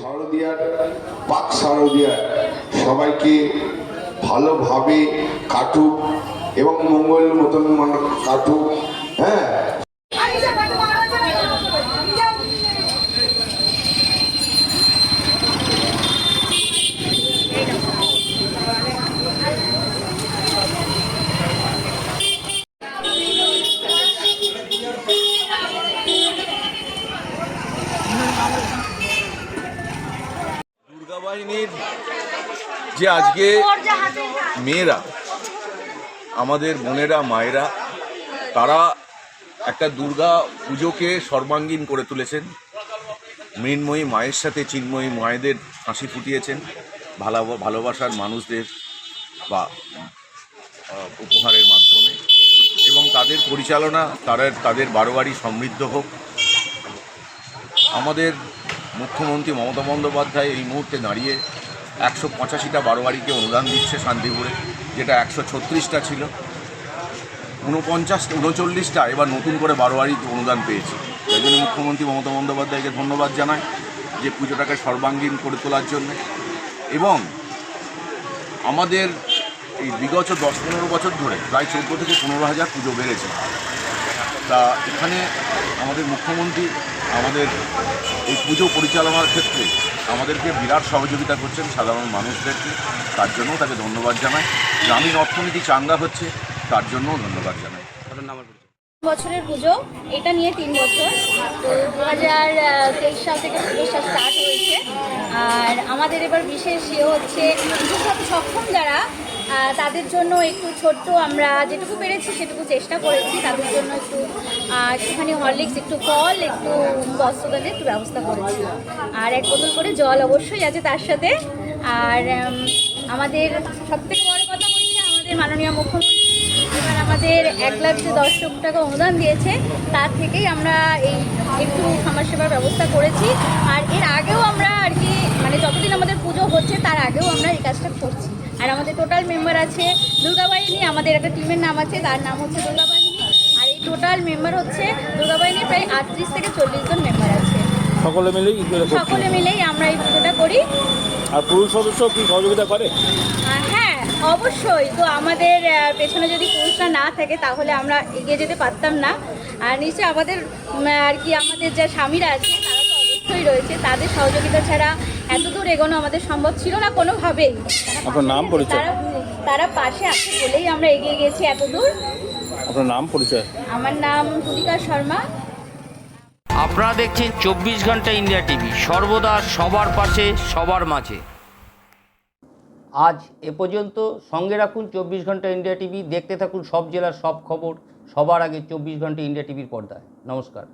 শারদিয়ার পাক শারদিয়ার সবাইকে ভালোভাবে কাটুক এবং মঙ্গলের মতন কাটুক হ্যাঁ। বাহিনীর যে আজকে মেয়েরা, আমাদের বোনেরা, মায়েরা, তারা একটা দুর্গা পুজোকে সর্বাঙ্গীন করে তুলেছেন। মৃন্ময়ী মায়ের সাথে চিন্ময়ী মায়েদের হাসি ফুটিয়েছেন। ভালো, ভালোবাসার মানুষদের বা উপহারের মাধ্যমে। এবং তাদের পরিচালনা, তাদের তাদের বারোয়ারি সমৃদ্ধ হোক। আমাদের মুখ্যমন্ত্রী মমতা বন্দ্যোপাধ্যায় এই মুহূর্তে দাঁড়িয়ে একশো পঁচাশিটা বারোয়ারিকে অনুদান দিচ্ছে শান্তিপুরে, যেটা একশো ছত্রিশটা ছিল। উনপঞ্চাশ উনচল্লিশটা এবার নতুন করে বারোয়ারি অনুদান পেয়েছে। তাই জন্য মুখ্যমন্ত্রী মমতা বন্দ্যোপাধ্যায়কে ধন্যবাদ জানাই যে পুজোটাকে সর্বাঙ্গীন করে তোলার জন্য। এবং আমাদের এই বিগত দশ পনেরো বছর ধরে প্রায় চোদ্দ থেকে পনেরো হাজার পুজো বেড়েছে। তা এখানে আমাদের মুখ্যমন্ত্রী আমাদের এই পুজো পরিচালনার ক্ষেত্রে আমাদেরকে বিরাট সহযোগিতা করছেন সাধারণ মানুষদেরকে তার জন্যও তাকে ধন্যবাদ জানাই। গ্রামীণ অর্থনীতি চাঙ্গা হচ্ছে তার জন্যও ধন্যবাদ জানাই। বছরের পুজো এটা নিয়ে তিন বছর। তো দু হাজার তেইশ সাল থেকে পুজোটা স্টার্ট হয়েছে। আর আমাদের এবার বিশেষ ইয়ে হচ্ছে সক্ষম যারা তাদের জন্য একটু ছোট্ট আমরা যেটুকু পেরেছি সেটুকু চেষ্টা করেছি। তাদের জন্য একটু একটুখানি হরলিক্স, একটু ফল একটু বস্ত্রদানের একটু ব্যবস্থা করেছি। আর এক বোতল করে জল অবশ্যই আছে তার সাথে। আর আমাদের সবথেকে বড় কথা হচ্ছে আমাদের মাননীয় মুখ্যমন্ত্রী এবার আমাদের এক লাখ যে দশ লক্ষ টাকা অনুদান দিয়েছে। তার থেকেই আমরা এই একটু খামার সেবার ব্যবস্থা করেছি। আর এর আগেও আমরা আর কি মানে যতদিন আমাদের পুজো হচ্ছে, তার আগেও আমরা এই আমাদের টোটাল মেম্বার আছে দুর্গাবাহিনী আমাদের একটা টিমের নাম আছে তার নাম হচ্ছে দুর্গাবাহিনী। আর এই টোটাল মেম্বার হচ্ছে দুর্গাবাহিনীর প্রায় আটত্রিশ থেকে চল্লিশ জন মেম্বার আছে। সকলে মিলেই সকলে মিলেই আমরা এই পুজোটা করি। আর পুরুষ সদস্য কি সহযোগিতা করে? হ্যাঁ অবশ্যই। তো আমাদের পেছনে যদি পুরুষরা না থাকে তাহলে আমরা এগিয়ে যেতে পারতাম না। আর নিশ্চয়ই আমাদের আর কি আমাদের যা স্বামীরা আছে তারা তো অবশ্যই রয়েছে। তাদের সহযোগিতা ছাড়া এত দূর এগোনো আমাদের সম্ভব ছিল না কোনোভাবেই। আপনার নাম পরিচয়? তারা তারা পাশে আছে বলেই আমরা এগিয়ে গেছি এত দূর। আপনার নাম পরিচয়? আমার নাম তুলিকা শর্মা। আপনারা দেখছেন চব্বিশ ঘণ্টা ইন্ডিয়া টিভি সর্বদা সবার পাশে সবার মাঝে। আজ এ পর্যন্ত সঙ্গে রাখুন চব্বিশ ঘণ্টা ইন্ডিয়া টিভি দেখতে থাকুন সব জেলার সব খবর সবার আগে চব্বিশ ঘণ্টা ইন্ডিয়া টিভির পর্দায়। নমস্কার।